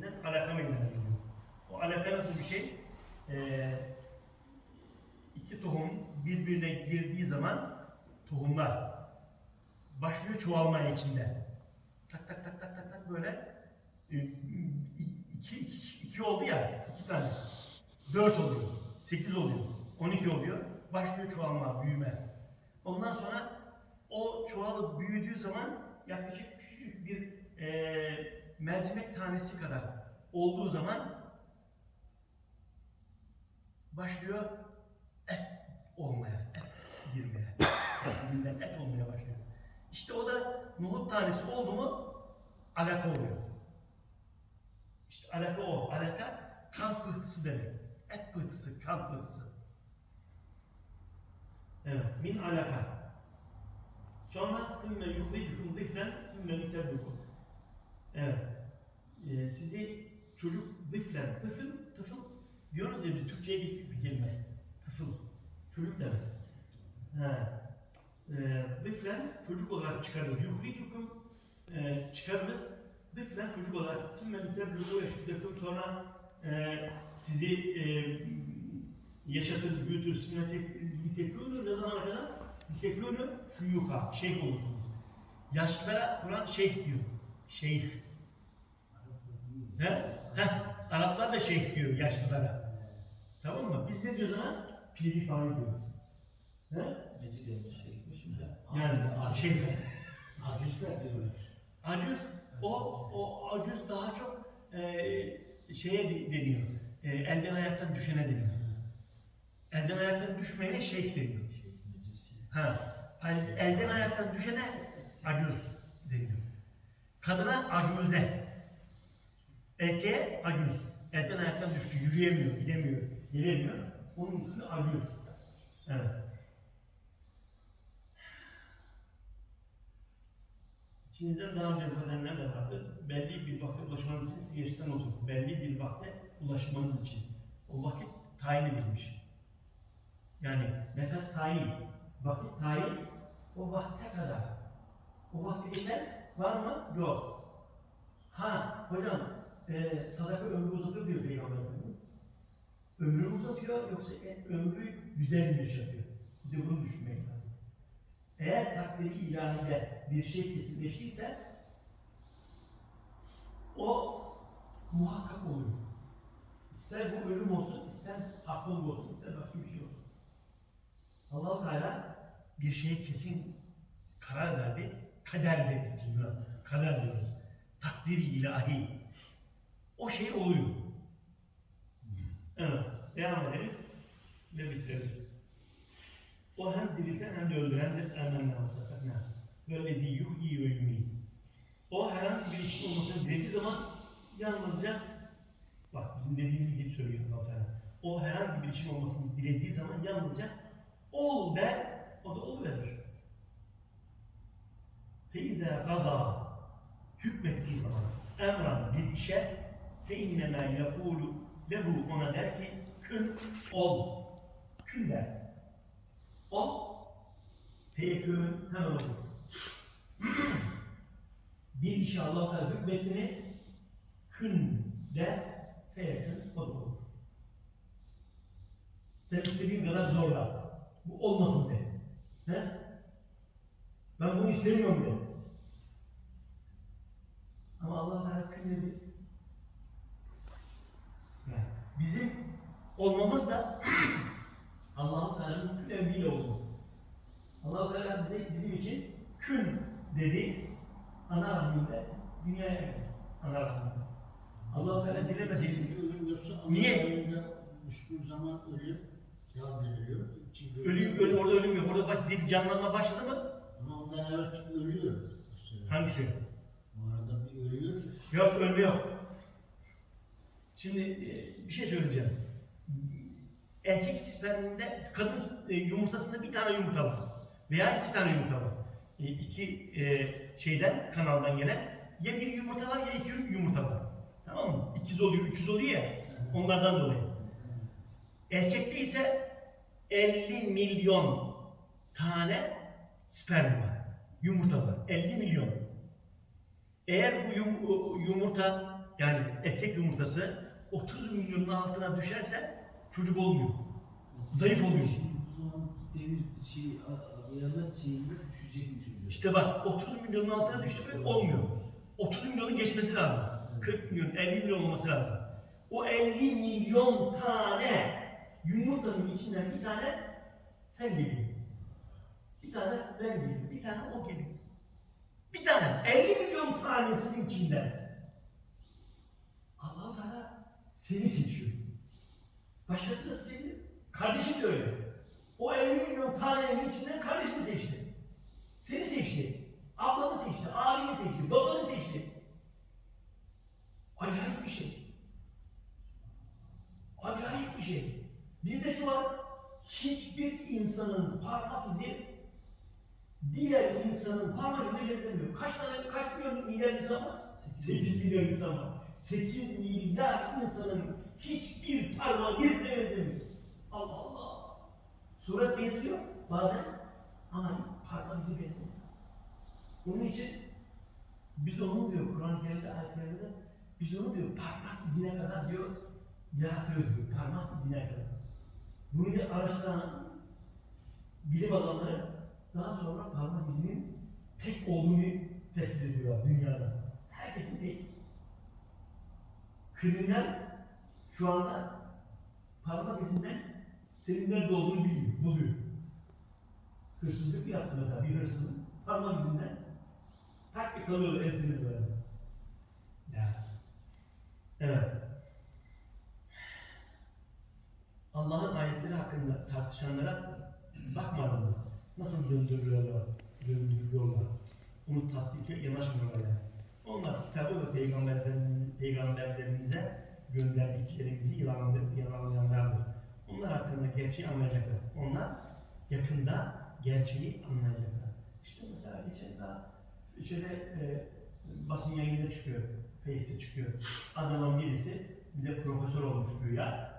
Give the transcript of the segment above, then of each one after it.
kesiminden alaka meydana geliyor. O alaka nasıl bir şey? Ee, iki tohum birbirine girdiği zaman tohumlar başlıyor çoğalmaya içinde. Tak tak tak tak tak tak böyle e, iki, iki, iki oldu ya, iki tane. Dört oluyor, sekiz oluyor, on iki oluyor. Başlıyor çoğalma, büyüme. Ondan sonra o çoğalıp büyüdüğü zaman yaklaşık küçücük bir e, mercimek tanesi kadar olduğu zaman başlıyor et olmaya, et girmeye. Birbirinden et olmaya başlıyor. İşte o da nohut tanesi oldu mu alaka oluyor. İşte alaka o. Alaka kan pıhtısı demek. Et pıhtısı, kan pıhtısı. Evet, min alaka. Sonra sümme yuhricukum dıflen sümme nitebbukum. Evet. Ee, sizi çocuk dıflen, tıfıl, tıfıl diyoruz ya biz Türkçe'ye geçmiş bir kelime. Tıfıl. Çocuk demek. Ha. Ee, dıflen çocuk olarak çıkarırız. Yuhricukum e, çıkarırız. Dıflen çocuk olarak sümme nitebbukum eşitlekum sonra e, sizi e, yaşatırız, büyütürüz. Sümme tekûnü ne zamana kadar? Tekûnü şu yuka, şeyh olursunuz. Yaşlılara Kur'an şeyh diyor. Şeyh. He? Heh. Araplar da şeyh diyor yaşlılara. Tamam mı? Biz ne diyoruz ona? Piri falan diyoruz. He? Mecidiye'de şeymiş şimdi. Yani şey, Acizler diyorlar. acuz, o, o acuz daha çok e, şeye de- deniyor. E, elden ayaktan düşene deniyor. Elden ayaktan düşmeyene şeyh deniyor. Ha, el- elden ayaktan düşene acuz deniyor. Kadına acuze. Erkeğe acuz. Elden ayaktan düştü, yürüyemiyor, gidemiyor, gelemiyor. Onun ismi acuz. Evet. İçinizden daha önce edenler de vardır. Belli bir vakte ulaşmanız için gerçekten otur. Belli bir vakte ulaşmanız için. O vakit tayin edilmiş. Yani nefes tayin, vakit tayin, o vakte kadar. O vakti geçen var mı? Yok. Ha hocam, e, sadaka ömrü uzatır diyor Peygamber Efendimiz. Ömrü uzatıyor yoksa e, ömrü güzel mi yaşatıyor? Bir de bunu düşünmek lazım. Eğer takdiri ilahide bir şey kesinleştiyse o muhakkak oluyor. İster bu ölüm olsun, ister hastalık olsun, ister başka bir şey olsun. allah Teala bir şeye kesin karar verdi. Kader dedi biz buna. Kader diyoruz. Takdiri ilahi. O şey oluyor. Evet. Devam edelim. Ve bitirelim. O hem dirilten hem de öldürendir. Ve sakatna. Böyle değil yuhyi ve yumi. O herhangi bir işin olmasını dilediği zaman yalnızca bak bizim dediğimiz gibi söylüyor allah Teala. O herhangi bir işin olmasını dilediği zaman yalnızca ol der, o da oluverir. Feize gada hükmettiği zaman emran bir işe fe innemâ yekûlu lehu ona der ki kün ol. Kün der. Ol. Feyekûn hemen olur. bir işe Allah Teala hükmetti mi kün de feyekûn olur. Sen istediğin kadar zorla. Bu olmasın de. He? Ben bunu istemiyorum de. Ama Allah Teala kün dedi. Yani bizim olmamız da Allah Teala'nın kün emriyle oldu. Allah Teala bize bizim için kün dedi. Ana rahminde dünyaya geldi. Ana rahminde. Allah Teala dilemeseydi ölüm yoksa Niye? Düştüğü zaman ölüm yardırılıyor. İkinci ölüm, ölüm orada ölüm yok. Orada baş, bir canlanma başladı mı? Ama ondan evet ölüyor. Hangisi? Bu arada bir ölüyor. Yok ölme yok. Şimdi e, bir şey söyleyeceğim. Erkek sperminde kadın e, yumurtasında bir tane yumurta var. Veya iki tane yumurta var. E, iki e, şeyden, kanaldan gelen. Ya bir yumurta var ya iki yumurta var. Tamam mı? İkiz oluyor, üçüz oluyor ya. Onlardan dolayı. Erkekte ise 50 milyon tane sperm var. Yumurta var. 50 milyon. Eğer bu yum- yumurta yani erkek yumurtası 30 milyonun altına düşerse çocuk olmuyor. Zayıf oluyor. Bu zaman devir şey, kıyamet şeyinde düşecekmiş hocam. İşte bak 30 milyonun altına düştü mü olmuyor. 30 milyonun geçmesi lazım. 40 milyon, 50 milyon olması lazım. O 50 milyon tane yumurtanın içinden bir tane sen geliyor. Bir tane ben geliyor. Bir tane o geliyor. Bir tane 50 milyon tanesinin içinden Allah Teala seni seçiyor. Başkası da seçebilir. Kardeşin de öyle. O 50 milyon tanenin içinden kardeşini seçti. Seni seçti. Ablanı seçti. Abini seçti. Babanı seçti. Acayip bir şey. Acayip bir şey. Bir de şu var. Hiçbir insanın parmak izi diğer insanın parmak izine benzemiyor. Kaç tane, kaç milyon milyar insan var? 8 milyon insan var. 8 milyar insanın hiçbir parmağı birbirine benzemiyor. Allah Allah. Surat benziyor bazen ama parmak izi benzemiyor. Onun için biz onu diyor Kur'an-ı Kerim'de ayetlerde biz onu diyor parmak izine kadar diyor yaratırız diyor. Parmak izine kadar. Bunu araştıran bilim adamları daha sonra parmak izinin tek olduğunu tespit ediyorlar dünyada. Herkesin tek. Kriminal şu anda parmak izinden senin nerede olduğunu biliyor, buluyor. Hırsızlık yaptı mesela bir hırsızın parmak izinden tak bir kalıyor esir böyle. Ya. Evet. Allah'ın ayetleri hakkında tartışanlara bakmadın mı? Nasıl döndürüyorlar, döndürüyorlar. Onu tasdike yanaşmıyorlar yani. Onlar kitabı ve peygamberlerimize gönderdiklerimizi yalanlayan- yalanlayanlardır. Onlar hakkında gerçeği anlayacaklar. Onlar yakında gerçeği anlayacaklar. İşte mesela geçen daha şöyle e, basın yayında çıkıyor, Face'te çıkıyor. Adamın birisi bir de profesör olmuş güya.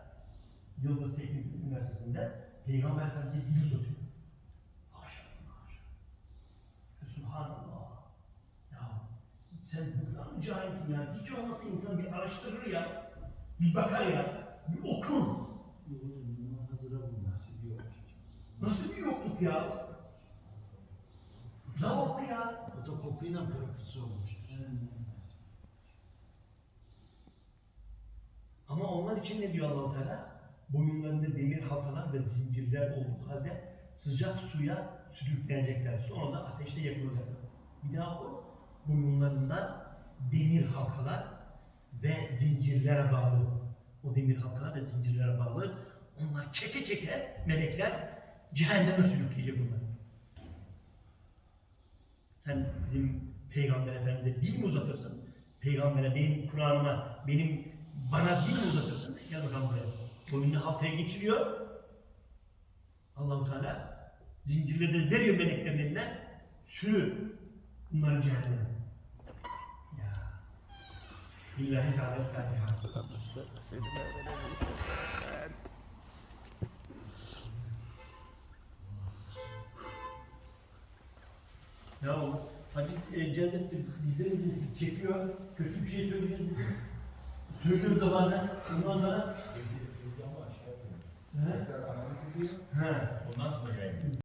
Yıldız Teknik Üniversitesi'nde Peygamber Efendimiz'e dil uzatıyor. Haşa, haşa. Subhanallah. Ya sen bu kadar mı cahilsin ya? Hiç olmazsa insan bir araştırır ya. Bir bakar ya. Bir okur. Bu. Nasıl bir yokluk ya? Zavallı ya. Fotokopiyle profesör olmuş. Ama onlar için ne diyor Allah-u Teala? Boyunlarında demir halkalar ve zincirler olduğu halde sıcak suya sürüklenecekler. Sonra da ateşte yakılacaklar. Bir daha oku. Boyunlarında demir halkalar ve zincirlere bağlı. O demir halkalar ve zincirlere bağlı. Onlar çeke çeke melekler cehenneme sürükleyecek onları. Sen bizim Peygamber Efendimiz'e dil mi uzatırsın? Peygambere, benim Kur'an'ıma, benim bana dil mi uzatırsın? Gel bakalım buraya. Boynunu halkaya geçiriyor. Allahu Teala zincirleri de veriyor meleklerin eline. Sürü bunları cehenneme. Ya. Billahi Teala Fatiha. Ya Hacı e, Cevdet de bizlerimizi çekiyor, kötü bir şey söyleyeceğiz dedi. Söylüyoruz da bazen, ondan sonra... He? He. Ondan sonra yayın.